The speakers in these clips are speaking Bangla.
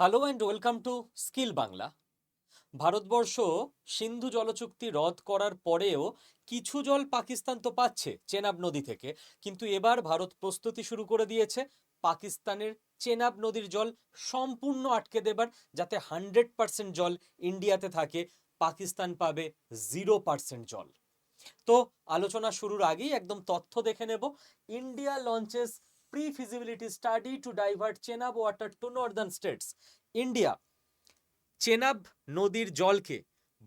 Hello and welcome to skill Bangla Bharatvarsha Sindhu জলচুক্তি রদ করার পরেও কিছু জল পাকিস্তান তো পাচ্ছে চেনাব নদী থেকে। কিন্তু এবার ভারত প্রস্তুতি শুরু করে দিয়েছে। পাকিস্তানের চেনাব নদীর জল সম্পূর্ণ আটকে দেবার, যাতে হান্ড্রেড পার্সেন্ট জল ইন্ডিয়াতে থাকে, পাকিস্তান পাবে জিরো পার্সেন্ট জল। তো আলোচনা শুরুর আগেই একদম তথ্য দেখে নেব। India launches feasibility study to divert Chenab water to northern states India Chenab নদীর জলকে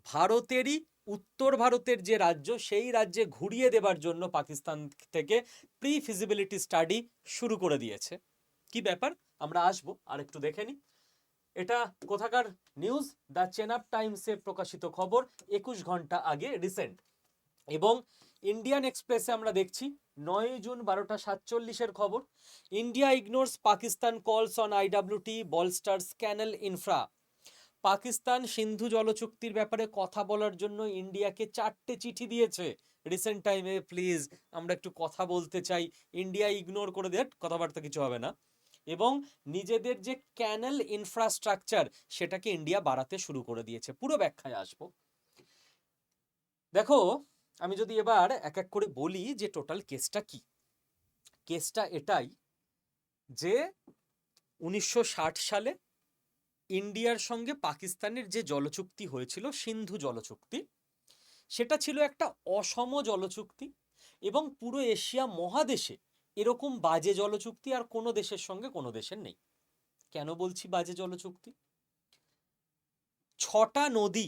ভারতেরই, উত্তর ভারতের যে রাজ্য, সেই রাজ্যে ঘুরিয়ে দেবার জন্য পাকিস্তান থেকে প্রি ফিজিবিলিটি স্টাডি শুরু করে দিয়েছে। কি ব্যাপার? আমরা আসব আর একটু দেখে নিই। এটা কোথাকার নিউজ দ্য চেনাব টাইমসে প্রকাশিত খবর, একুশ ঘণ্টা আগে রিসেন্ট এবং ইন্ডিয়ান এক্সপ্রেসে আমরা দেখছি নয় জুন বারোটা সাতচল্লিশের খবর। India ignores Pakistan calls on IWT, bolsters canal infra. Pakistan Sindhu জলচুক্তির ব্যাপারে কথা বলার জন্য ইন্ডিয়াকে চারটে চিঠি দিয়েছে। রিসেন্ট টাইমে প্লিজ আমরা একটু কথা বলতে চাই। ইন্ডিয়া ইগনোর করে দেয় কথাবার্তা কিছু হবে না। এবং নিজেদের যে ক্যানেল ইনফ্রাস্ট্রাকচার, সেটাকে ইন্ডিয়া বাড়াতে শুরু করে দিয়েছে। পুরো ব্যাখ্যায় আসব। দেখো আমি যদি এবার এক এক করে বলি যে টোটাল কেসটা কি? কেসটা এটাই যে উনিশশো ষাট সালে ইন্ডিয়ার সঙ্গে পাকিস্তানের যে জলচুক্তি হয়েছিল, সিন্ধু জলচুক্তি, সেটা ছিল একটা অসম জলচুক্তি এবং পুরো এশিয়া মহাদেশে এরকম বাজে জলচুক্তি আর কোনো দেশের সঙ্গে কোনো দেশের নেই। কেন বলছি বাজে জলচুক্তি? ছটা নদী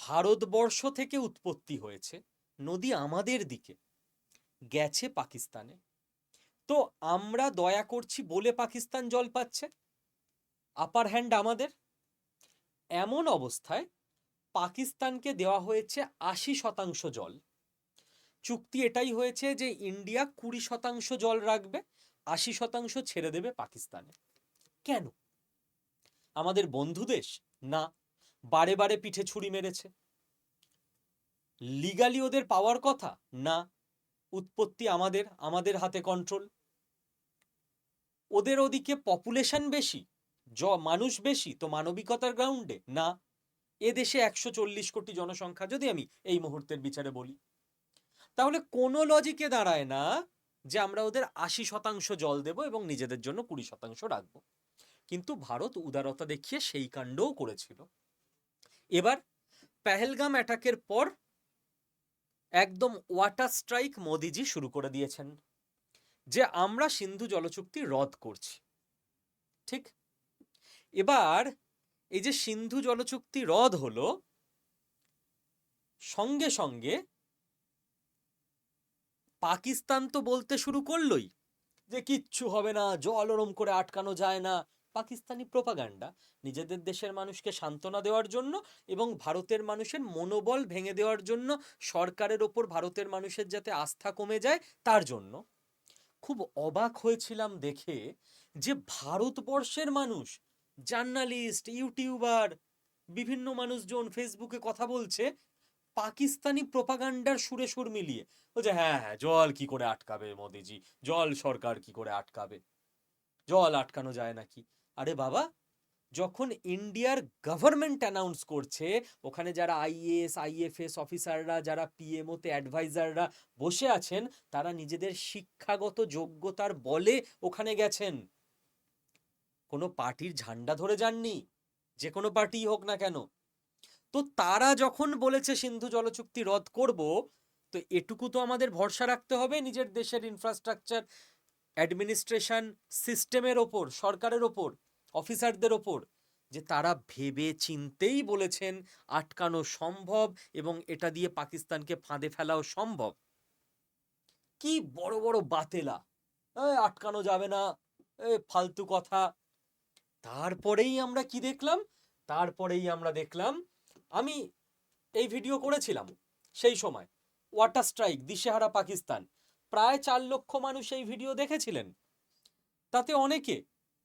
ভারতবর্ষ থেকে উৎপত্তি হয়েছে। নদী আমাদের দিকে, গেছে পাকিস্তানে। তো আমরা দয়া করছি, বলে পাকিস্তান জল পাচ্ছে? আপার হ্যান্ড আমাদের? এমন অবস্থায় পাকিস্তানকে দেওয়া হয়েছে আশি শতাংশ জল। চুক্তি এটাই হয়েছে যে ইন্ডিয়া কুড়ি শতাংশ জল রাখবে, আশি শতাংশ ছেড়ে দেবে পাকিস্তানে। কেন? আমাদের বন্ধু দেশ? না। বারে বারে পিঠে ছুরি মেরেছে। লিগালি ওদের পাওয়ার কথা? না। উৎপত্তি আমাদের আমাদের হাতে কন্ট্রোল ওদের ওদিকে পপুলেশন বেশি, জ, মানুষ বেশি, তো মানবিকতার গ্রাউন্ডে না। এ দেশে একশো চল্লিশ কোটি জনসংখ্যা, যদি আমি এই মুহূর্তের বিচারে বলি। তাহলে কোনো লজিকে দাঁড়ায় না যে আমরা ওদের আশি শতাংশ জল দেব এবং নিজেদের জন্য কুড়ি শতাংশ রাখব। কিন্তু ভারত উদারতা দেখিয়ে সেই কাণ্ডও করেছিল। এবার পেহেলগাম অ্যাটাকের পর একদম ওয়াটার স্ট্রাইক মোদিজি শুরু করে দিয়েছেন, যে আমরা সিন্ধু জলচুক্তি রদ করছি। ঠিক? এবার এই যে সিন্ধু জলচুক্তি রদ হলো, সঙ্গে সঙ্গে পাকিস্তান তো বলতে শুরু করলোই যে কিচ্ছু হবে না, জল ওরম করে আটকানো যায় না পাকিস্তানি প্রোপাগান্ডা নিজেদের দেশের মানুষকে সান্ত্বনা দেওয়ার জন্য এবং ভারতের মানুষের মনোবল ভেঙে দেওয়ার জন্য সরকারের ওপর ভারতের মানুষের যাতে আস্থা কমে যায়, তার জন্য খুব অবাক হয়েছিলাম দেখে যে ভারতবর্ষের মানুষ, জার্নালিস্ট, ইউটিউবার, বিভিন্ন মানুষজন ফেসবুকে কথা বলছে, পাকিস্তানি প্রোপাগান্ডার সুরে সুর মিলিয়ে। বলছে হ্যাঁ হ্যাঁ জল কি করে আটকাবে মোদিজি? জল সরকার কি করে আটকাবে? জল আটকানো যায় নাকি? আরে বাবা, যখন ইন্ডিয়ার গভর্নমেন্ট অ্যানাউন্স করছে, ওখানে যারা আইএএস আইএফএস অফিসাররা যারা পিএমওতে অ্যাডভাইজাররা বসে আছেন, তারা নিজেদের শিক্ষাগত যোগ্যতার বলে ওখানে গেছেন। কোনো পার্টির ঝান্ডা ধরে যাননি, যে কোনো পার্টি হোক না কেন। তো তারা যখন বলেছে সিন্ধু জলচুক্তি রদ করব, তো এটুকু তো আমাদের ভরসা রাখতে হবে নিজের দেশের ইনফ্রাস্ট্রাকচার অ্যাডমিনিস্ট্রেশন সিস্টেমের ওপর, সরকারের ওপর, অফিসারদের ওপর, যে তারা ভেবে চিনতেই বলেছেন আটকানো সম্ভব এবং এটা দিয়ে পাকিস্তানকে ফাঁদে ফেলাও সম্ভব। কি বড় বড় বাতেলা। আটকানো যাবে না। ফালতু কথা। তারপরেই আমরা কি দেখলাম? তারপরেই আমরা দেখলাম, আমি এই ভিডিও করেছিলাম সেই সময়, ওয়াটার স্ট্রাইক, দিশেহারা পাকিস্তান। প্রায় চার লক্ষ মানুষ এই ভিডিও দেখেছিলেন। তাতে অনেকে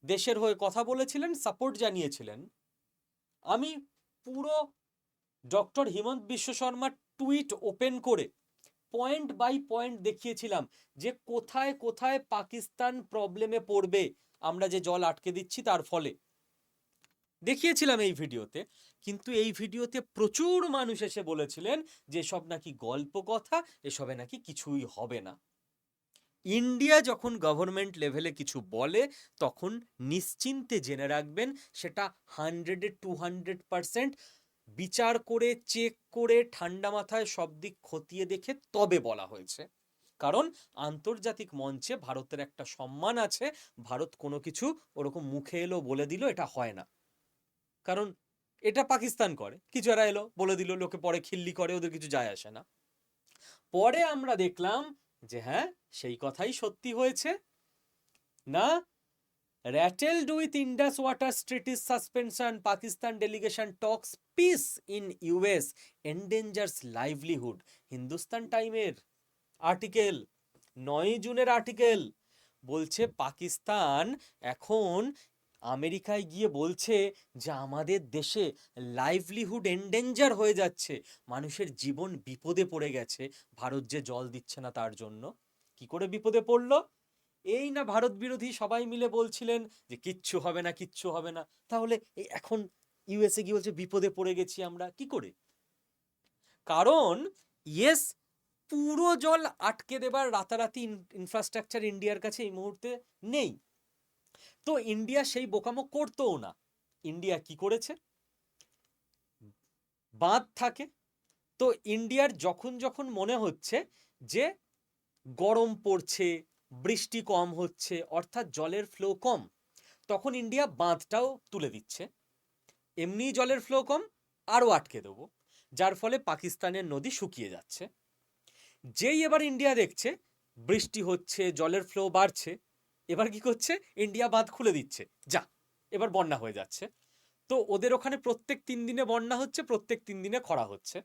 দেশের হয়ে কথা বলেছিলেন সাপোর্ট জানিয়েছিলেন। আমি পুরো ডক্টর হিমন্ত বিশ্ব শর্মার টুইট ওপেন করে পয়েন্ট বাই পয়েন্ট দেখিয়েছিলাম যে কোথায় কোথায় পাকিস্তান প্রবলেমে পড়বে, আমরা যে জল আটকে দিচ্ছি তার ফলে। দেখিয়েছিলাম এই ভিডিওতে, কিন্তু এই ভিডিওতে প্রচুর মানুষ এসে বলেছিলেন যে এসব নাকি গল্প কথা, এসবে নাকি কিছুই হবে না। ইন্ডিয়া যখন গভর্নমেন্ট লেভেলে কিছু বলে, তখন নিশ্চিন্তে জেনে রাখবেন সেটা হান্ড্রেডে টু হান্ড্রেড পারসেন্ট বিচার করে চেক করে, ঠান্ডা মাথায় সব দিক খতিয়ে দেখে তবে বলা হয়েছে। কারণ আন্তর্জাতিক মঞ্চে ভারতের একটা সম্মান আছে, ভারত কোনো কিছু ওরকম মুখে এলো বলে দিল, এটা হয় না। কারণ এটা পাকিস্তান করে, কিছু এরা এলো বলে দিল, লোকে পরে খিল্লি করে, ওদের কিছু যায় আসে না। পরে আমরা দেখলাম যে হ্যাঁ সেই কথাই সত্যি হয়েছে। না rattled with Indus water treaties suspension Pakistan delegation talks peace in US endangers livelihood Hindustan টাইমের আর্টিকেল নয় জুনের আর্টিকেল বলছে, পাকিস্তান এখন আমেরিকায় গিয়ে বলছে যে আমাদের দেশে লাইভলিহুড এন্ডেঞ্জার হয়ে যাচ্ছে। মানুষের জীবন বিপদে পড়ে গেছে। ভারত যে জল দিচ্ছে না তার জন্য। কি করে বিপদে পড়ল? এই না ভারত বিরোধী সবাই মিলে বলছিলেন যে কিচ্ছু হবে না, কিচ্ছু হবে না। তাহলে এখন ইউএসএ গিয়ে বলছে বিপদে পড়ে গেছি আমরা। কি করে? কারণ ইয়েস পুরো জল আটকে দেবার রাতারাতি ইনফ্রাস্ট্রাকচার ইন্ডিয়ার কাছে এই মুহূর্তে নেই। তো ইন্ডিয়া সেই বোকামো করতোও না। ইন্ডিয়া কি করেছে? বাঁধ থাকে। তো ইন্ডিয়ার যখন যখন মনে হচ্ছে যে গরম পড়ছে, বৃষ্টি কম হচ্ছে, অর্থাৎ জলের ফ্লো কম, তখন ইন্ডিয়া বাঁধটাও তুলে দিচ্ছে। এমনি জলের ফ্লো কম, আরও আটকে দেবো, যার ফলে পাকিস্তানের নদী শুকিয়ে যাচ্ছে। যেই এবার ইন্ডিয়া দেখছে, বৃষ্টি হচ্ছে, জলের ফ্লো বাড়ছে এবার কি করছে? ইন্ডিয়া বাঁধ খুলে দিচ্ছে। যা, এবার বন্যা হয়ে যাচ্ছে। তো ওদের ওখানে প্রত্যেক তিন দিনে বন্যা হচ্ছে, প্রত্যেক তিন দিনে খরা হচ্ছে।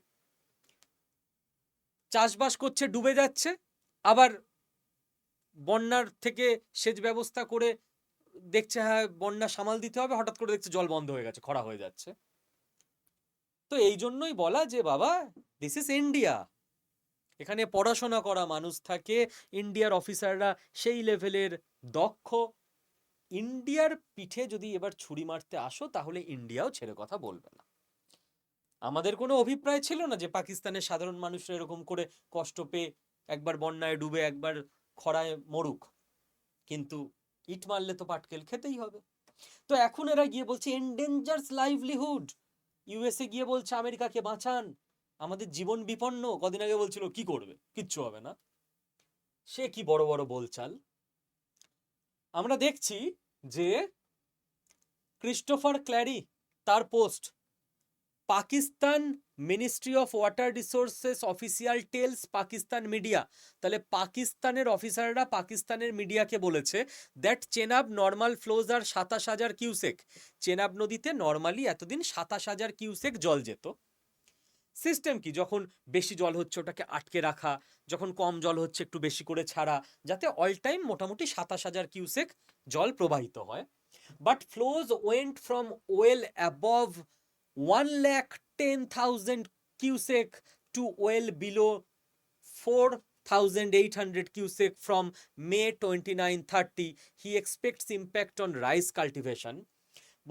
চাষবাস করছে, ডুবে যাচ্ছে। আবার বন্যার থেকে সেচ ব্যবস্থা করে দেখছে হ্যাঁ বন্যা সামাল দিতে হবে। হঠাৎ করে দেখছে জল বন্ধ হয়ে গেছে, খরা হয়ে যাচ্ছে। তো এই জন্যই বলা যে, বাবা দিস ইজ ইন্ডিয়া এখানে পড়াশোনা করা মানুষ থাকে। ইন্ডিয়ার অফিসাররা সেই লেভেলের দক্ষ। ইন্ডিয়ার পিঠে যদি এবার ছুরি মারতে আসো, তাহলে ইন্ডিয়াও ছেড়ে কথা বলবে না। আমাদের কোনো অভিপ্রায় ছিল না যে পাকিস্তানের সাধারণ মানুষরা এরকম করে কষ্ট পেয়ে একবার বন্যায় ডুবে একবার খরায় মরুক। কিন্তু ইট মারলে তো পাটকেল খেতেই হবে। তো এখন এরা গিয়ে বলছে এন্ডেঞ্জার্স লাইভলিহুড ইউএসএ গিয়ে বলছে, আমেরিকাকে বাঁচান। আমাদের জীবন বিপন্ন। কদিন আগে বলছিল, কি করবে? কিচ্ছু হবে না। সে কি বড় বড় বলচাল? আমরা দেখছি যে ক্রিস্টোফার ক্ল্যারি তার post Pakistan ministry of water resources official tells Pakistan media তাহলে পাকিস্তানের অফিসাররা পাকিস্তানের মিডিয়াকে বলেছে দ্যাট চেনাব নর্মাল ফ্লোজ আর সাতাশ হাজার কিউসেক চেনাব নদীতে নর্মালি এতদিন সাতাশ হাজার কিউসেক জল যেত। সিস্টেম কি? যখন বেশি জল হচ্ছে ওটাকে আটকে রাখা, যখন কম জল হচ্ছে একটু বেশি করে ছাড়া, যাতে অল টাইম মোটামুটি সাতাশ হাজার কিউসেক জল প্রবাহিত হয়। But flows went from well above one lakh ten thousand cusec to well below four thousand eight hundred cusec from May twenty nine thirty he expects impact on rice cultivation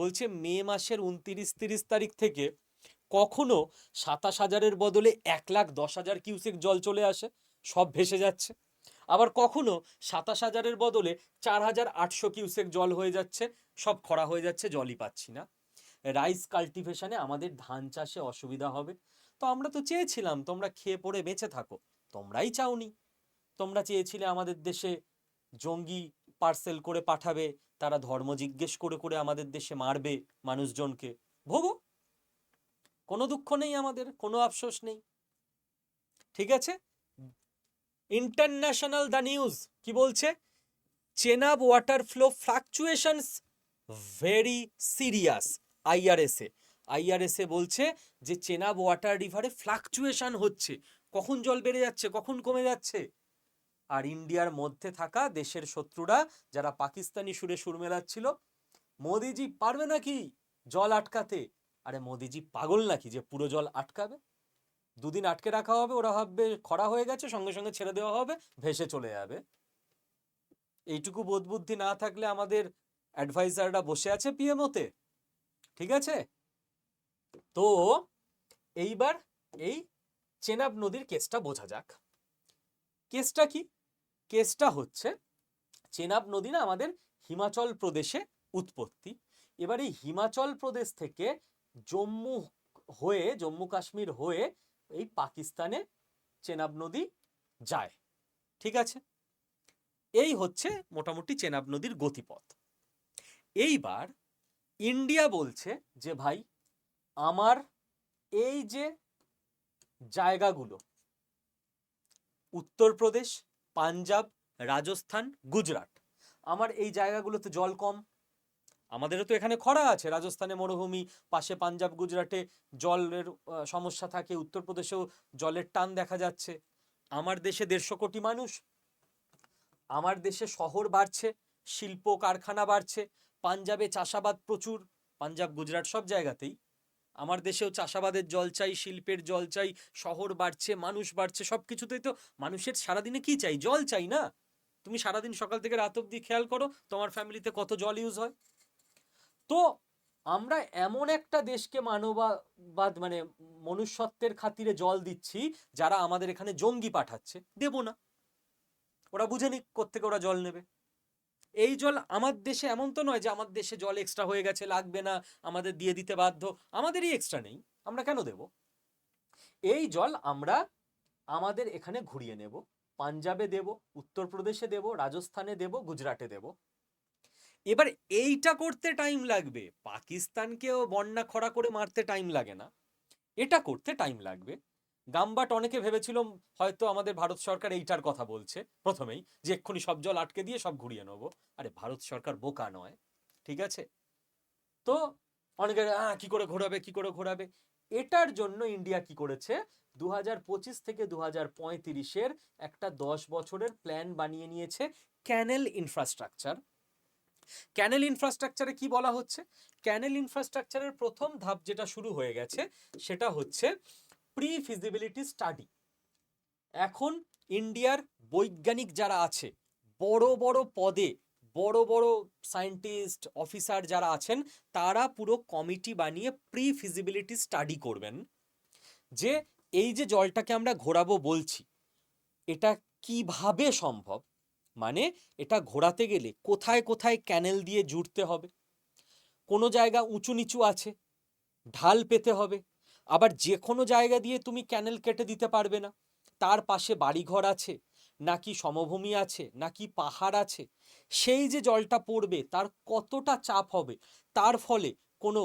বলছে মে মাসের উনতিরিশ, তিরিশ তারিখ থেকে কখনো সাতাশ হাজারের বদলে এক লাখ দশ হাজার কিউসেক জল চলে আসে? সব ভেসে যাচ্ছে। আবার কখনো সাতাশ হাজারের বদলে চার হাজার আটশো কিউসেক জল হয়ে যাচ্ছে? সব খরা হয়ে যাচ্ছে, জলই পাচ্ছি না। রাইস কাল্টিভেশনে আমাদের ধান চাষে অসুবিধা হবে। তো আমরা তো চেয়েছিলাম, তোমরা খেয়ে পড়ে বেঁচে থাকো। তোমরাই চাওনি। তোমরা চেয়েছিলে আমাদের দেশে জঙ্গি পার্সেল করে পাঠাবে, তারা ধর্ম জিজ্ঞেস করে করে আমাদের দেশে মারবে মানুষজনকে। ভোগো। কোনো দুঃখ নেই আমাদের, কোনো আফসোস নেই। ঠিক আছে? ইন্টারন্যাশনাল দ্য নিউজ কি বলছে? Chenab water flow fluctuations very serious IRSA IRSA বলছে যে চেনাব ওয়াটার রিভারে ফ্লাকচুয়েশন হচ্ছে। কখন জল বেড়ে যাচ্ছে, কখন কমে যাচ্ছে? আর ইন্ডিয়ার মধ্যে থাকা দেশের শত্রুরা যারা পাকিস্তানি সুরে সুর মেলাচ্ছিল, মোদিজি, পারবে নাকি জল আটকাতে? আরে মোদিজি পাগল নাকি যে পুরো জল আটকাবে? দুদিন আটকে রাখা হবে, ওরা ভাববে খরা হয়ে গেছে, সঙ্গে সঙ্গে ছেড়ে দেওয়া হবে, ভেসে চলে যাবে। এইটুকু বোধ বুদ্ধি না থাকলে আমাদের অ্যাডভাইজাররা বসে আছে পিএমওতে ঠিক আছে? তো এইবার এই চেনাব নদীর কেসটা বোঝা যাক। কেসটা কি? কেসটা হচ্ছে চেনাব নদী না আমাদের হিমাচল প্রদেশে উৎপত্তি। এবার এই হিমাচল প্রদেশ থেকে জম্মু হয়ে, জম্মু কাশ্মীর হয়ে এই পাকিস্তানে চেনাব নদী যায়। ঠিক আছে? এই হচ্ছে মোটামুটি চেনাব নদীর গতিপথ। এইবার ইন্ডিয়া বলছে যে, ভাই, আমার এই যে জায়গাগুলো, উত্তরপ্রদেশ, পাঞ্জাব, রাজস্থান, গুজরাট, আমার এই জায়গাগুলোতে জল কম আমাদেরও তো এখানে খরা আছে। রাজস্থানে মরুভূমি, পাশে পাঞ্জাব, গুজরাটে জলের সমস্যা থাকে। উত্তরপ্রদেশেও জলের টান দেখা যাচ্ছে। আমার দেশে দেড়শো কোটি মানুষ। আমার দেশে শহর বাড়ছে, শিল্প কারখানা বাড়ছে, পাঞ্জাবে চাষাবাদ প্রচুর, পাঞ্জাব, গুজরাট সব জায়গাতেই। আমার দেশেও চাষাবাদের জল চাই, শিল্পের জল চাই, শহর বাড়ছে, মানুষ বাড়ছে, সব কিছুতেই তো মানুষের সারাদিনে কি চাই? জল চাই না। তুমি সারাদিন সকাল থেকে রাত অব্দি খেয়াল করো, তোমার ফ্যামিলিতে কত জল ইউজ হয়? তো আমরা এমন একটা দেশকে মানবাবাদ মানে মনুষ্যত্বের খাতিরে জল দিচ্ছি, যারা আমাদের এখানে জঙ্গি পাঠাচ্ছে। দেব না। ওরা বুঝে নিক কোত্থেকে ওরা জল নেবে। এই জল আমার দেশে এমন তো নয় যে আমার দেশে জল এক্সট্রা হয়ে গেছে, লাগবে না, আমাদের দিয়ে দিতে বাধ্য। আমাদেরই এক্সট্রা নেই। আমরা কেন দেব? এই জল আমরা আমাদের এখানে ঘুরিয়ে নেব। পাঞ্জাবে দেব, উত্তরপ্রদেশে দেব, রাজস্থানে দেব, গুজরাটে দেব। এবার এইটা করতে টাইম লাগবে। পাকিস্তানকেও বন্যা খরা করে মারতে টাইম লাগে না। এটা করতে টাইম লাগবে। গামবাট অনেকে ভেবেছিল হয়তো আমাদের ভারত সরকার এইটার কথা বলছে প্রথমেই যে এক্ষুনি সব জল আটকে দিয়ে সব ঘুরিয়ে নেব। আরে ভারত সরকার বোকা নয় ঠিক আছে? তো অনেকে আহ, কি করে ঘোরাবে কি করে ঘোরাবে? এটার জন্য ইন্ডিয়া কি করেছে? দু পঁচিশ থেকে দু হাজার পঁয়ত্রিশের একটা দশ বছরের প্ল্যান বানিয়ে নিয়েছে ক্যানেল ইনফ্রাস্ট্রাকচার ক্যানেল ইনফ্রাস্ট্রাকচারে কি বলা হচ্ছে? ক্যানেল ইনফ্রাস্ট্রাকচারের প্রথম ধাপ যেটা শুরু হয়ে গেছে সেটা হচ্ছে প্রি ফিজিবিলিটি স্টাডি এখন ইন্ডিয়ার বৈজ্ঞানিক যারা আছে, বড় বড় পদে, বড় বড় সায়েন্টিস্ট অফিসার যারা আছেন, তারা পুরো কমিটি বানিয়ে প্রি ফিজিবিলিটি স্টাডি করবেন। যে এই যে জলটাকে আমরা ঘোরাবো বলছি, এটা কীভাবে সম্ভব? মানে এটা ঘোরাতে গেলে কোথায় কোথায় ক্যানেল দিয়ে জুড়তে হবে। কোনো জায়গা উঁচু নিচু আছে, ঢাল পেতে হবে, আবার যে কোনো জায়গা দিয়ে তুমি ক্যানেল কেটে দিতে পারবে না। তার পাশে বাড়িঘর আছে, নাকি সমভূমি আছে, নাকি পাহাড় আছে, সেই যে জলটা পড়বে তার কতটা চাপ হবে, তার ফলে কোনো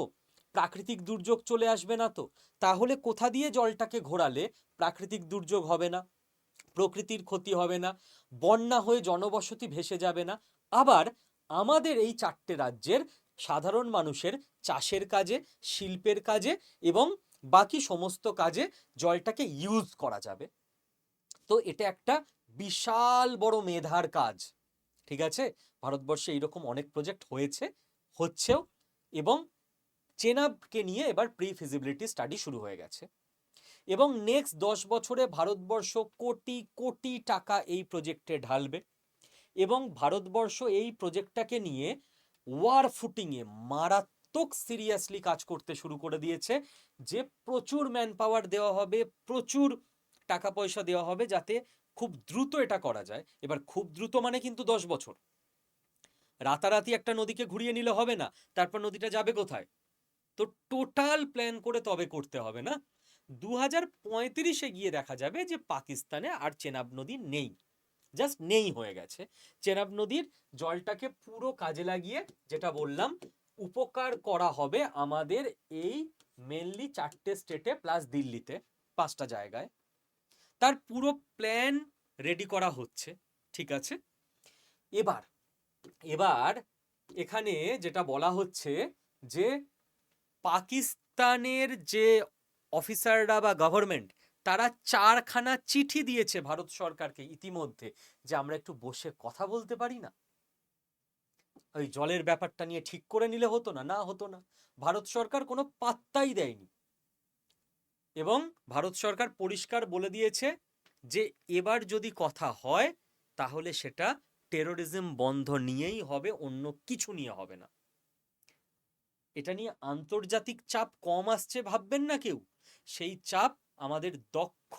প্রাকৃতিক দুর্যোগ চলে আসবে না তো? তাহলে কোথা দিয়ে জলটাকে ঘোরালে প্রাকৃতিক দুর্যোগ হবে না? প্রকৃতির ক্ষতি হবে না, বন্যা হয়ে জনবসতি ভেসে যাবে না। আবার আমাদের এই চারটে রাজ্যের সাধারণ মানুষের চাষের কাজে, শিল্পের কাজে এবং বাকি সমস্ত কাজে জলটাকে ইউজ করা যাবে। তো এটা একটা বিশাল বড় মেধার কাজ, ঠিক আছে? ভারতবর্ষে এইরকম অনেক প্রজেক্ট হয়েছে, হচ্ছেও এবং চেনাবকে নিয়ে এবার প্রি ফিজিবিলিটি স্টাডি শুরু হয়ে গেছে। এবং নেক্সট দশ বছরে ভারতবর্ষ কোটি কোটি টাকা এই প্রজেক্টে ঢালবে এবং ভারতবর্ষ এই প্রজেক্টটাকে নিয়ে ওয়ার ফুটিংয়ে মারাত্মক সিরিয়াসলি কাজ করতে শুরু করে দিয়েছে। যে প্রচুর ম্যান পাওয়ার দেওয়া হবে, প্রচুর টাকা পয়সা দেওয়া হবে যাতে খুব দ্রুত এটা করা যায়। এবার খুব দ্রুত মানে কিন্তু দশ বছর। রাতারাতি একটা নদীকে ঘুরিয়ে নিলে হবে না, তারপর নদীটা যাবে কোথায়? তো টোটাল প্ল্যান করে তবে করতে হবে না। দু হাজার পঁয়ত্রিশে গিয়ে দেখা যাবে যে পাকিস্তানে আর চেনাব নদী নেই। জাস্ট নেই হয়ে গেছে। চেনাব নদীর জলটাকে পুরো কাজে লাগিয়ে যেটা বললাম, উপকার করা হবে আমাদের এই মেনলি চারটে স্টেটে প্লাস দিল্লিতে, পাঁচটা জায়গায়। তার পুরো প্ল্যান রেডি করা হচ্ছে, ঠিক আছে? এবার এবার এখানে যেটা বলা হচ্ছে যে পাকিস্তানের যে অফিসাররা বা গভর্নমেন্ট, তারা চারখানা চিঠি দিয়েছে ভারত সরকারকে ইতিমধ্যে যে আমরা একটু বসে কথা বলতে পারি না। ওই জলের ব্যাপারটা নিয়ে ঠিক করে নিলে হতো না না হতো না। ভারত সরকার কোনো পাত্তাই দেয়নি। এবং ভারত সরকার পরিষ্কার বলে দিয়েছে যে, এবার যদি কথা হয়, তাহলে সেটা টেরোরিজম বন্ধ নিয়েই হবে, অন্য কিছু নিয়ে হবে না। এটা নিয়ে আন্তর্জাতিক চাপ কম আসছে, ভাববেন না কেউ। সেই চাপ আমাদের দক্ষ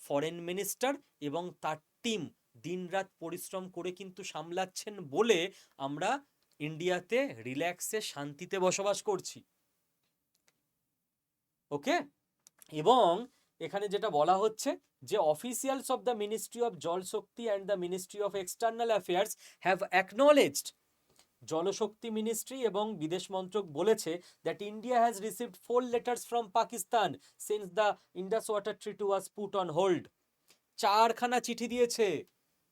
ফরেন মিনিস্টার এবং তার টিম দিনরাত পরিশ্রম করে কিন্তু সামলাচ্ছেন বলে আমরা ইন্ডিয়াতে রিল্যাক্সে শান্তিতে বসবাস করছি। ওকে এবং এখানে যেটা বলা হচ্ছে যে officials of the ministry of Jal Shakti and the ministry of external affairs have acknowledged Jalshakti ministry এবং বিদেশ মন্ত্রক বলেছে that India has received four letters from Pakistan since the Indus water treaty was put on hold চারখানা চিঠি দিয়েছে।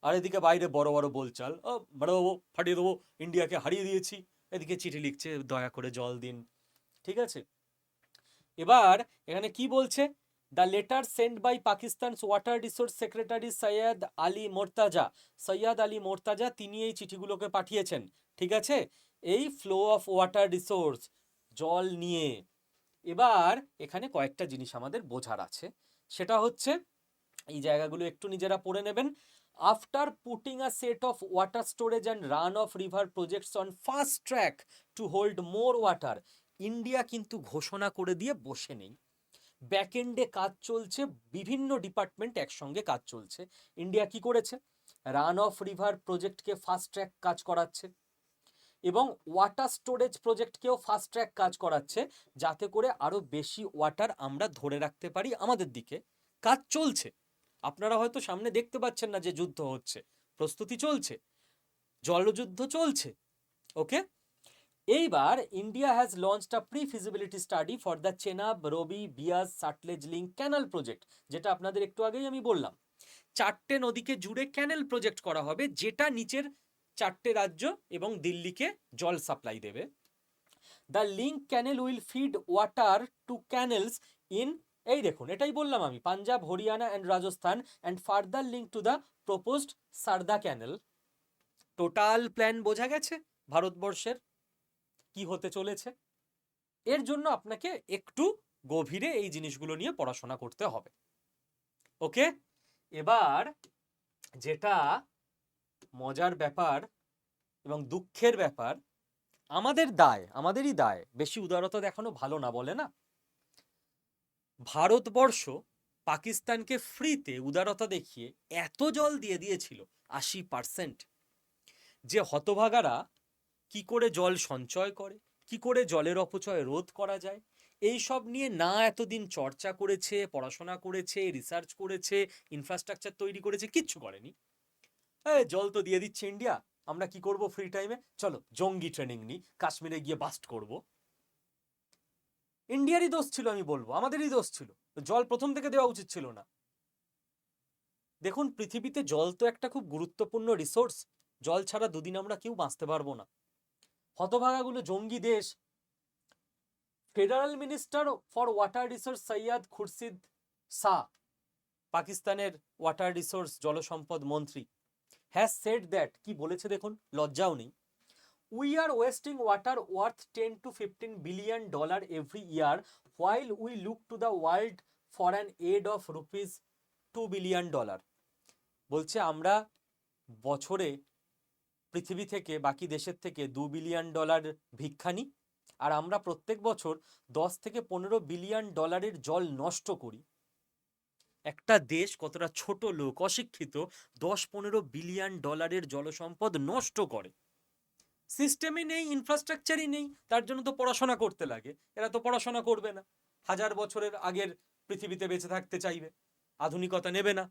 আর এদিকে বাইরে বড় বড় বলচাল, ও বড় দেবো ফাটিয়ে দেবো, ইন্ডিয়াকে হারিয়ে দিয়েছি। এদিকে চিঠি লিখছে, দয়া করে জল দিন। ঠিক আছে? এবার এখানে কি বলছে? The letter send by Pakistan's water resource secretary Syed Ali Murtaza Syed Ali Murtaza তিনি এই চিঠিগুলোকে পাঠিয়েছেন। ঠিক আছে? এই ফ্লো অফ ওয়াটার রিসোর্স জল নিয়ে। এবার এখানে কয়েকটা জিনিস আমাদের বোঝার আছে। সেটা হচ্ছে, এই জায়গাগুলো একটু নিজেরা পড়ে নেবেন। After putting a set of water storage and run of river projects on fast track to hold more water India কিন্তু ঘোষণা করে দিয়ে বসে নেই। ব্যাকএন্ডে কাজ চলছে, বিভিন্ন ডিপার্টমেন্ট একসঙ্গে কাজ চলছে। ইন্ডিয়া কি করেছে? রান অফ রিভার প্রজেক্টকে ফাস্ট ট্র্যাক কাজ করাচ্ছে। এবং ওয়াটার স্টোরেজ প্রজেক্টকেও ফাস্ট ট্র্যাক কাজ করাচ্ছে, যাতে করে আরও বেশি ওয়াটার আমরা ধরে রাখতে পারি আমাদের দিকে। কাজ চলছে। আপনারা হয়তো সামনে দেখতে পাচ্ছেন না যে যুদ্ধ হচ্ছে। প্রস্তুতি চলছে। জলযুদ্ধ চলছে। ওকে? এইবার India has launched a pre feasibility study for the Chenab Ravi Beas Sutlej link canal project যেটা আপনাদের একটু আগেই আমি বললাম। চারটে নদীকে জুড়ে ক্যানেল প্রজেক্ট করা হবে, যেটা নিচের চারটে রাজ্য এবং দিল্লিকে জল সাপ্লাই দেবে। The link canal will feed water to canals in এই দেখুন, এটাই বললাম আমি Punjab Haryana and Rajasthan and further link to the proposed Sarda canal total plan বোঝা গেছে ভারতবর্ষের? কি হতে চলেছে? এর জন্য আপনাকে একটু গভীরে এই জিনিসগুলো নিয়ে পড়াশোনা করতে হবে। ওকে এবার যেটা মজার ব্যাপার এবং দুঃখের ব্যাপার, আমাদের দায়, আমাদেরই দায়, বেশি উদারতা দেখানো ভালো না বলে না? ভারতবর্ষ পাকিস্তানকে ফ্রিতে উদারতা দেখিয়ে এত জল দিয়ে দিয়েছিল, আশি পার্সেন্ট। যে হতভাগারা কি করে জল সঞ্চয় করে, কি করে জলের অপচয় রোধ করা যায়, এই সব নিয়ে না এতদিন চর্চা করেছে, পড়াশোনা করেছে রিসার্চ করেছে ইনফ্রাস্ট্রাকচার তৈরি করেছে, কিচ্ছু করেনি। জল তো দিয়ে দিচ্ছে ইন্ডিয়া আমরা কি করব ফ্রি টাইমে চলো, জঙ্গি ট্রেনিং নিই, কাশ্মীরে গিয়ে বাস্ট করব। ইন্ডিয়ারই দোষ ছিল, আমি বলব। আমাদেরই দোষ ছিল। জল প্রথম থেকে দেওয়া উচিত ছিল না। দেখুন, পৃথিবীতে জল তো একটা খুব গুরুত্বপূর্ণ রিসোর্স জল ছাড়া দুদিন আমরা কেউ বাঁচতে পারব না। হতভাগাগুলো জঙ্গি দেশ। Federal minister for water resource Syed Khurshid Shah পাকিস্তানের ওয়াটার রিসোর্স জলসম্পদ মন্ত্রী। হ্যাজ সেড দ্যাট কি বলেছে দেখুন, লজ্জাও নেই। We are wasting water worth ten to fifteen billion dollar every year while we look to the world for an aid of rupees two billion dollar বলছে, আমরা বছরে পৃথিবী থেকে, বাকি দেশের থেকে দু বিলিয়ন ডলার ভিক্ষা নিই, আর আমরা প্রত্যেক বছর দশ থেকে পনেরো বিলিয়ন ডলারের জল নষ্ট করি। একটা দেশ কতটা ছোট লোক, অশিক্ষিত দশ পনেরো বিলিয়ন ডলারের জলসম্পদ নষ্ট করে। সিস্টেমই নেই ইনফ্রাস্ট্রাকচারই নেই, তার জন্য তো পড়াশোনা করতে লাগে। এরা তো পড়াশোনা করবে না। হাজার বছরের আগের পৃথিবীতে বেঁচে থাকতে চাইবে, আধুনিকতা নেবে না।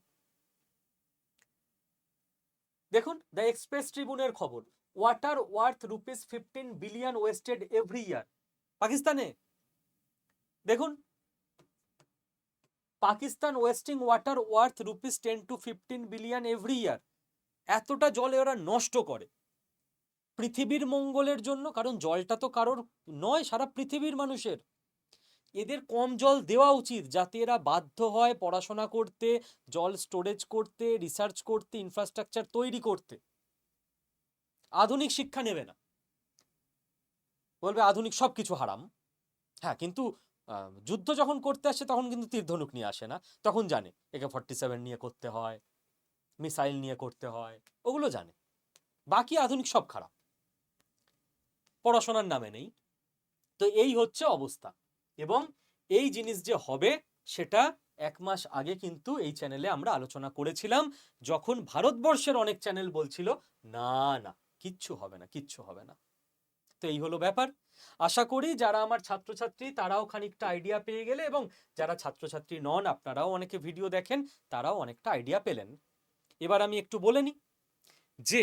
দেখুন, দ্য এক্সপ্রেস ট্রিবিউনের খবর, water worth rupees fifteen billion wasted every year. পাকিস্তানে? দেখুন Pakistan wasting water worth rupees ten to fifteen billion every year. এতটা জলে ওরা নষ্ট করে। পৃথিবীর মঙ্গলের জন্য, কারণ জলটা তো কারোর নয়, সারা পৃথিবীর মানুষের। এদের কম জল দেওয়া উচিত, যাতে এরা বাধ্য হয় পড়াশোনা করতে, জল স্টোরেজ করতে, রিসার্চ করতে, ইনফ্রাস্ট্রাকচার তৈরি করতে। আধুনিক শিক্ষা নেবে না। বলবে আধুনিক সব কিছু হারাম। হ্যাঁ কিন্তু যুদ্ধ যখন করতে আসে, তখন কিন্তু তীরধনুক নিয়ে আসে না। তখন জানে একে ফর্টি সেভেন নিয়ে করতে হয়, মিসাইল নিয়ে করতে হয়, ওগুলো জানে। বাকি আধুনিক সব খারাপ। পড়াশোনার নামে নেই। তো এই হচ্ছে অবস্থা। এবং এই জিনিস যে হবে, সেটা এক মাস আগে কিন্তু এই চ্যানেলে আমরা আলোচনা করেছিলাম, যখন ভারতবর্ষের অনেক চ্যানেল বলছিল, না না, কিচ্ছু হবে না, কিচ্ছু হবে না। তো এই হলো ব্যাপার। আশা করি যারা আমার ছাত্রছাত্রী, তারাও খানিকটা আইডিয়া পেয়ে গেলে এবং যারা ছাত্রছাত্রী নন, আপনারাও অনেকে ভিডিও দেখেন, তারাও অনেকটা আইডিয়া পেলেন। এবার আমি একটু বলে নিই যে,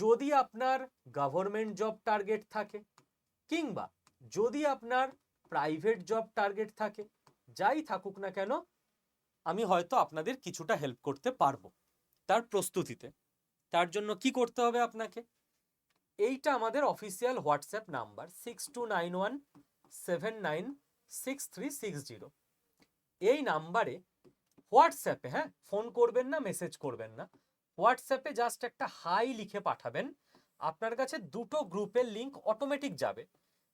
যদি আপনার গভর্নমেন্ট জব টার্গেট থাকে কিংবা যদি আপনার প্রাইভেট জব টার্গেট থাকে, যাই থাকুক না কেন, আমি হয়তো আপনাদের কিছুটা হেল্প করতে পারব তার প্রস্তুতিতে। তার জন্য কি করতে হবে আপনাকে? এইটা আমাদের official WhatsApp number six two nine one seven nine six three six zero এই নাম্বারে হোয়াটসঅ্যাপে হ্যাঁ ফোন করবেন না মেসেজ করবেন না। হোয়াটসঅ্যাপে জাস্ট একটা হাই লিখে পাঠাবেন। আপনার কাছে দুটো গ্রুপের লিঙ্ক অটোমেটিক যাবে।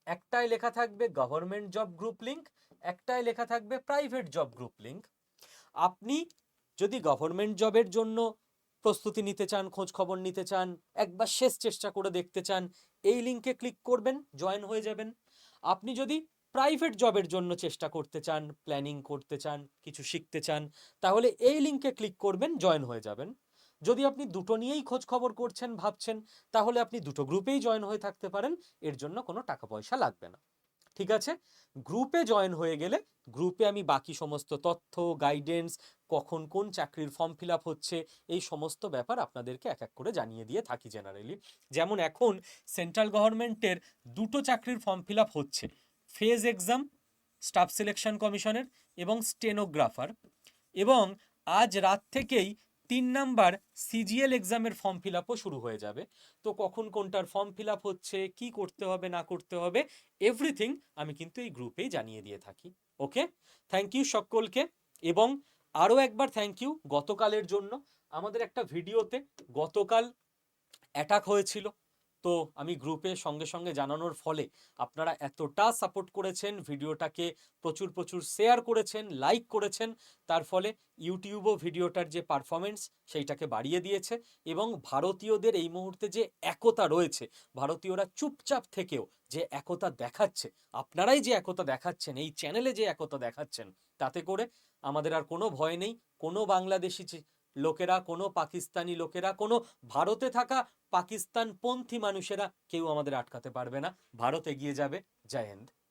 একটায় লেখা থাকবে গভর্নমেন্ট জব গ্রুপ লিঙ্ক একটায় লেখা থাকবে প্রাইভেট জব গ্রুপ লিঙ্ক আপনি যদি গভর্নমেন্ট জবের জন্য প্রস্তুতি নিতে চান, খোঁজ খবর নিতে চান, একবার শেষ চেষ্টা করে দেখতে চান, এই লিংকে ক্লিক করবেন জয়েন হয়ে যাবেন। আপনি যদি প্রাইভেট জবের জন্য চেষ্টা করতে চান প্ল্যানিং করতে চান, কিছু শিখতে চান, তাহলে এই লিংকে ক্লিক করবেন জয়েন হয়ে যাবেন। যদি আপনি দুটো নিয়েই খোঁজ খবর করছেন, ভাবছেন, তাহলে আপনি দুটো গ্রুপেই জয়েন হয়ে থাকতে পারেন, এর জন্য কোনো টাকা পয়সা লাগবে না। ঠিক আছে? গ্রুপে জয়েন হয়ে গেলে গ্রুপে আমি বাকি সমস্ত তথ্য গাইডেন্স কখন কোন চাকরির ফর্ম ফিল হচ্ছে, এই সমস্ত ব্যাপার আপনাদেরকে এক এক করে জানিয়ে দিয়ে থাকি জেনারেলি যেমন এখন সেন্ট্রাল গভর্নমেন্টের দুটো চাকরির ফর্ম ফিল হচ্ছে ফেজ এক্সাম স্টাফ সিলেকশন কমিশনের এবং স্টেনোগ্রাফার এবং আজ রাত থেকেই তিন নাম্বার সিজিএল এক্সামের ফর্ম ফিল আপও শুরু হয়ে যাবে। তো কখন কোনটার ফর্ম ফিল আপ হচ্ছে, কি করতে হবে, না করতে হবে এভরিথিং আমি কিন্তু এই গ্রুপেই জানিয়ে দিয়ে থাকি। ওকে থ্যাংক ইউ সকলকে এবং আরও একবার থ্যাংক ইউ গতকালের জন্য। আমাদের একটা ভিডিওতে গতকাল অ্যাটাক হয়েছিল। তো আমি গ্রুপে সঙ্গে সঙ্গে জানানোর ফলে আপনারা এতটা সাপোর্ট করেছেন, ভিডিওটাকে প্রচুর প্রচুর শেয়ার করেছেন লাইক করেছেন, তার ফলে ইউটিউবও ভিডিওটার যে পারফরমেন্স সেইটাকে বাড়িয়ে দিয়েছে এবং ভারতীয়দের এই মুহূর্তে যে একতা রয়েছে, ভারতীয়রা চুপচাপ থেকেও যে একতা দেখাচ্ছে, আপনারাই যে একতা দেখাচ্ছেন, এই চ্যানেলে যে একতা দেখাচ্ছেন, তাতে করে আমাদের আর কোনো ভয় নেই, কোনো বাংলাদেশি লোকেরা, কোনো পাকিস্তানি লোকেরা, কোনো ভারতে থাকা পাকিস্তানপন্থী মানুষেরা কেউ আমাদের আটকাতে পারবে না। ভারত এগিয়ে যাবে। জয় হিন্দ।